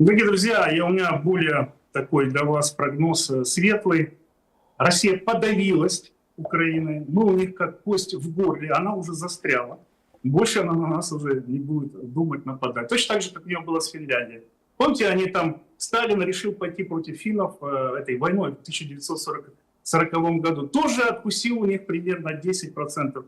Дорогие друзья, я, у меня более такой для вас прогноз э, светлый. Россия подавилась Украиной. Мы у них как кость в горле, она уже застряла. Больше она на нас уже не будет думать нападать. Точно так же, как у нее было с Финляндией. Помните, они там, Сталин решил пойти против финнов э, этой войной в 1940 году. Тоже откусил у них примерно 10%,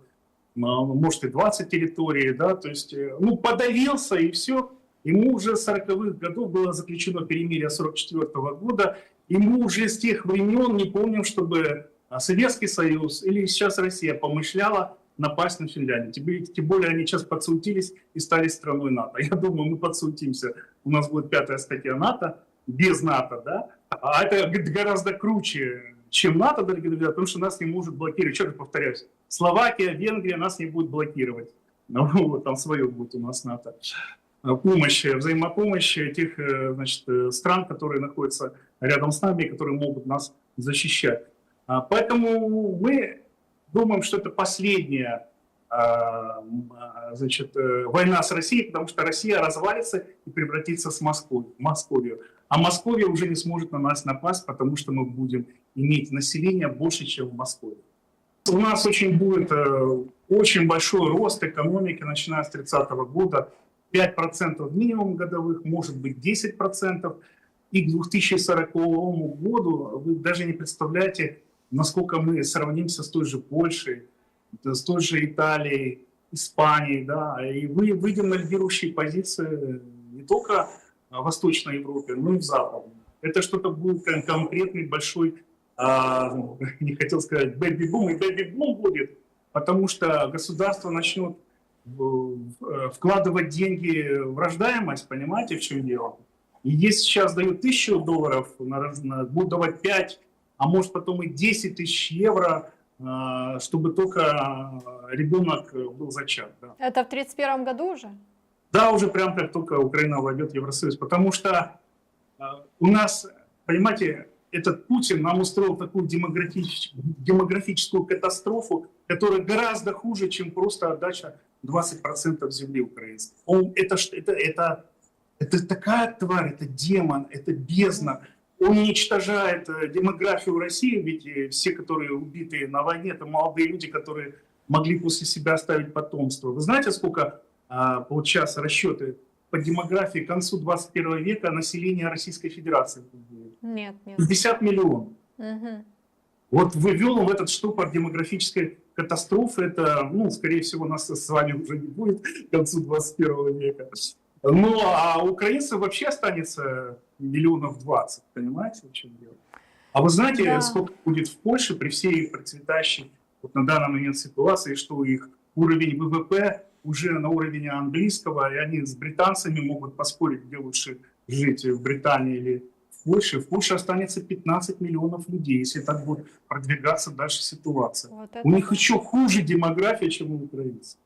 может и 20 территорий, да, то есть, э, ну, подавился и все. Ему уже с 40-х годов было заключено перемирие 44 -го года. Ему уже с тех времен не помним, чтобы Советский Союз или сейчас Россия помышляла напасть на Финляндию. Тем, более они сейчас подсуетились и стали страной НАТО. Я думаю, мы подсуетимся. У нас будет пятая статья НАТО, без НАТО, да? А это гораздо круче, чем НАТО, дорогие друзья, потому что нас не может блокировать. Еще раз повторяюсь, Словакия, Венгрия нас не будет блокировать. Ну, вот там свое будет у нас НАТО. Помощь, взаимопомощь тех э, значит, э, стран, которые находятся рядом с нами, которые могут нас защищать. А, поэтому мы думаем, что это последняя а, значит, э, война с Россией, потому что Россия развалится и превратится в Москву, Московию. А Московия уже не сможет на нас напасть, потому что мы будем иметь население больше, чем в Москве. У нас очень будет э, очень большой рост экономики, начиная с 30 года. 5% минимум годовых, может быть 10%. И к 2040 году вы даже не представляете, насколько мы сравнимся с той же Польшей, с той же Италией, Испанией, да, и вы выйдем на лидирующие позиции не только в Восточной Европе, но и в Западной. Это что-то будет конкретный большой, а, не хотел сказать бэби-бум, и бэби-бум будет, потому что государство начнет вкладывать деньги в рождаемость, понимаете, в чем дело? И если сейчас дают тысячу долларов, будут давать 5 а может потом и 10 тысяч евро, а, чтобы только ребенок был зачат. Да. Это в 1931 году уже? Да, уже прям как только Украина войдет в Евросоюз. Потому что у нас, понимаете, этот Путин нам устроил такую демографическую, демографическую катастрофу, которая гораздо хуже, чем просто отдача 20% земли украинской. Он, это, это, это, это такая тварь, это демон, это бездна, уничтожает э, демографию России, ведь э, все, которые убиты на войне, это молодые люди, которые могли после себя оставить потомство. Вы знаете, сколько а, расчеты по демографии к концу 21 века населения Российской Федерации? Нет, нет. 50 миллионов. Угу. Вот ввел в этот штопор демографической катастрофы, это, ну, скорее всего, нас с вами уже не будет к концу 21 века. Ну, а украинцев вообще останется миллионов 20, понимаете, в чем дело? А вы знаете, да. сколько будет в Польше при всей процветающей вот на данный момент ситуации, что их уровень ВВП уже на уровне английского, и они с британцами могут поспорить, где лучше жить, в Британии или в Польше. В Польше останется 15 миллионов людей, если так будет продвигаться дальше ситуация. Вот У них еще хуже демография, чем у украинцев.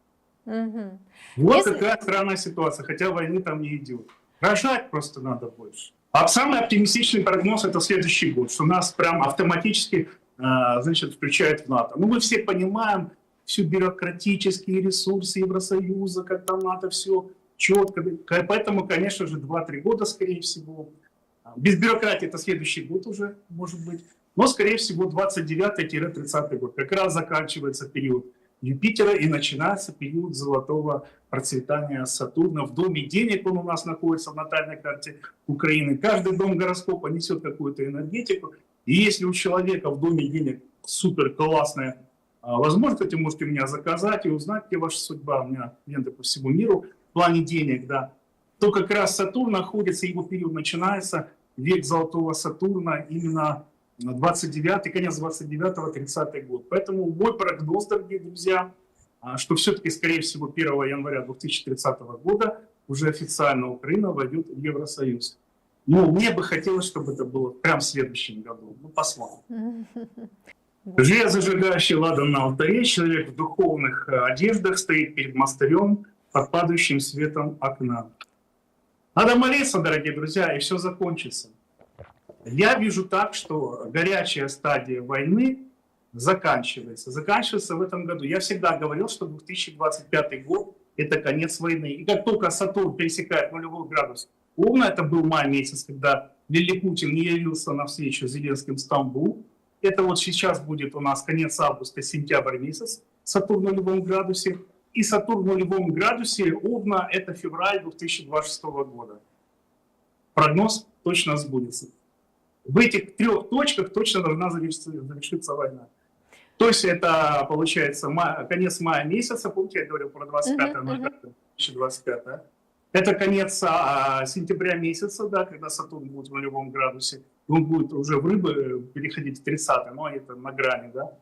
Угу. Вот Если... какая странная ситуация, хотя войны там не идет. Рожать просто надо больше. А самый оптимистичный прогноз это следующий год, что нас прям автоматически а, значит, включают в НАТО. Ну, мы все понимаем всю бюрократические ресурсы Евросоюза, как там НАТО все четко. Поэтому, конечно же, 2-3 года, скорее всего. Без бюрократии это следующий год уже, может быть. Но, скорее всего, 29-30 год. Как раз заканчивается период Юпитера и начинается период золотого процветания Сатурна. В доме денег он у нас находится в натальной карте Украины. Каждый дом гороскопа несет какую-то энергетику. И если у человека в доме денег супер классная а, возможность, кстати, можете меня заказать и узнать, где ваша судьба. У меня клиенты по всему миру в плане денег, да. То как раз Сатурн находится, его период начинается, век золотого Сатурна, именно 29 конец 29-30 год. Поэтому мой прогноз, дорогие друзья, а, что все-таки, скорее всего, 1 января 2030 года уже официально Украина войдет в Евросоюз. Ну, мне бы хотелось, чтобы это было прямо в следующем году. Ну, посмотрим. Железожигающий ладан на алтаре, человек в духовных э, одеждах стоит перед мостарем под падающим светом окна. Надо молиться, дорогие друзья, и все закончится. Я вижу так, что горячая стадия войны заканчивается. Заканчивается в этом году. Я всегда говорил, что 2025 год – это конец войны. И как только Сатурн пересекает нулевой градус Овна это был май месяц, когда Лилипутин не явился на встречу с Зеленским в Стамбул. Это вот сейчас будет у нас конец августа, сентябрь месяц, Сатурн в нулевом градусе. И Сатурн в нулевом градусе Овна это февраль 2026 года. Прогноз точно сбудется. В этих трех точках точно должна завершиться, завершиться война. То есть это получается май, конец мая месяца, помните, я говорил про 25 uh-huh, uh-huh. 2025, да? Это конец а, сентября месяца, да, когда Сатурн будет в нулевом градусе, он будет уже в рыбы переходить в 30 но это на грани, да.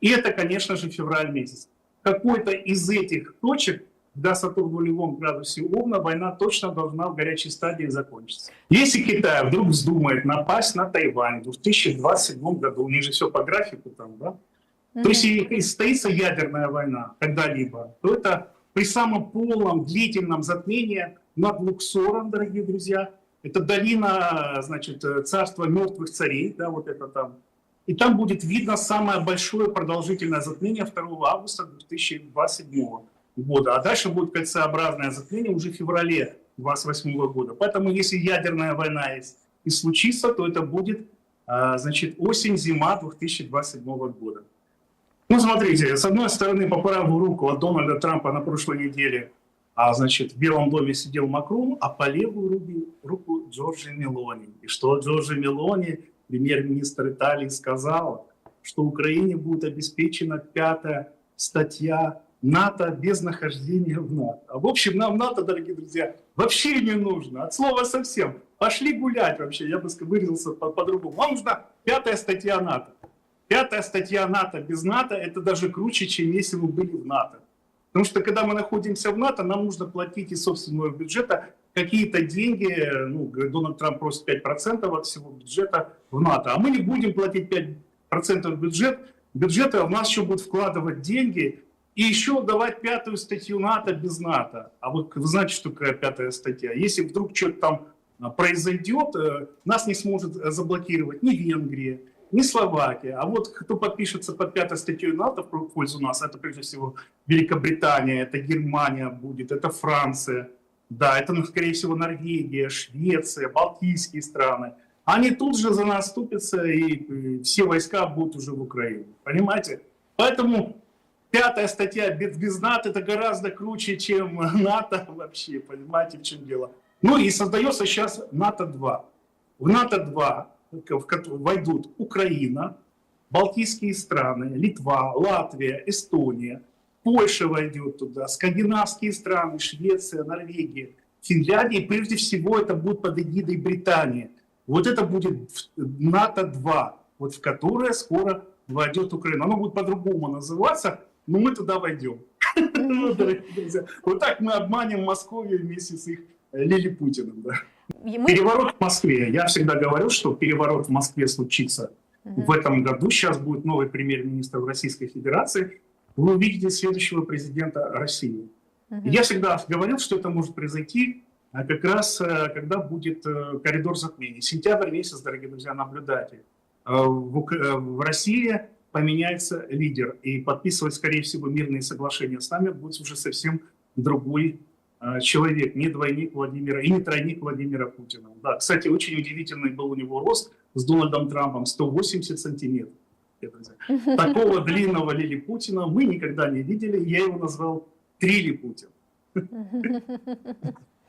И это, конечно же, февраль месяц. Какой-то из этих точек, когда Сатурн в нулевом градусе Овна, война точно должна в горячей стадии закончиться. Если Китай вдруг вздумает напасть на Тайвань в 2027 году, у них же все по графику там, да, mm-hmm. то есть если состоится ядерная война когда-либо, то это при самом полном длительном затмении над Луксором, дорогие друзья. Это долина, значит, царства мертвых царей, да, вот это там. И там будет видно самое большое продолжительное затмение 2 августа 2027 года. А дальше будет кольцеобразное затмение уже в феврале 2028 года. Поэтому если ядерная война и случится, то это будет, а, значит, осень-зима 2027 года. Ну, смотрите, с одной стороны, по правую руку от Дональда Трампа на прошлой неделе а, значит, в Белом доме сидел Макрон, а по левую руку Джорджи Мелони. И что Джорджи Мелони, премьер-министр Италии, сказал, что Украине будет обеспечена пятая статья НАТО без нахождения в НАТО. А в общем, нам НАТО, дорогие друзья, вообще не нужно. От слова совсем. Пошли гулять вообще, я бы выразился по-другому. Вам нужна пятая статья НАТО. Пятая статья НАТО без НАТО – это даже круче, чем если мы были в НАТО. Потому что когда мы находимся в НАТО, нам нужно платить из собственного бюджета какие-то деньги, ну, Дональд Трамп просит 5% от всего бюджета в НАТО, а мы не будем платить 5% в бюджет, бюджета в нас еще будут вкладывать деньги и еще давать пятую статью НАТО без НАТО. А вы, вы знаете, что такое пятая статья? Если вдруг что-то там а, произойдет, э, нас не сможет заблокировать ни Венгрия, не Словакия. А вот кто подпишется под пятой статьей НАТО в пользу нас, это прежде всего Великобритания, это Германия будет, это Франция, да, это, ну, скорее всего, Норвегия, Швеция, Балтийские страны. Они тут же за нас ступятся, и все войска будут уже в Украине. Понимаете? Поэтому пятая статья без, без НАТО это гораздо круче, чем НАТО вообще. Понимаете, в чем дело? Ну и создается сейчас НАТО-2. В НАТО-2 в войдут Украина, Балтийские страны, Литва, Латвия, Эстония, Польша войдет туда, скандинавские страны, Швеция, Норвегия, Финляндия, и прежде всего это будет под эгидой Британии. Вот это будет НАТО-2, вот в которое скоро войдет Украина. Оно будет по-другому называться, но мы туда войдем. Вот так мы обманем Московию вместе с их Лили Путиным. Мы... Переворот в Москве. Я всегда говорил, что переворот в Москве случится угу. в этом году. Сейчас будет новый премьер-министр Российской Федерации. Вы увидите следующего президента России. Угу. Я всегда говорил, что это может произойти а как раз, э, когда будет э, коридор затмений. Сентябрь месяц, дорогие друзья, наблюдайте. Э, в России поменяется лидер, и подписывать, скорее всего, мирные соглашения с нами будет уже совсем другой человек, не двойник Владимира и не тройник Владимира Путина. Да, кстати, очень удивительный был у него рост с Дональдом Трампом 180 сантиметров. Такого длинного Лили Путина мы никогда не видели. Я его назвал Трили Путин.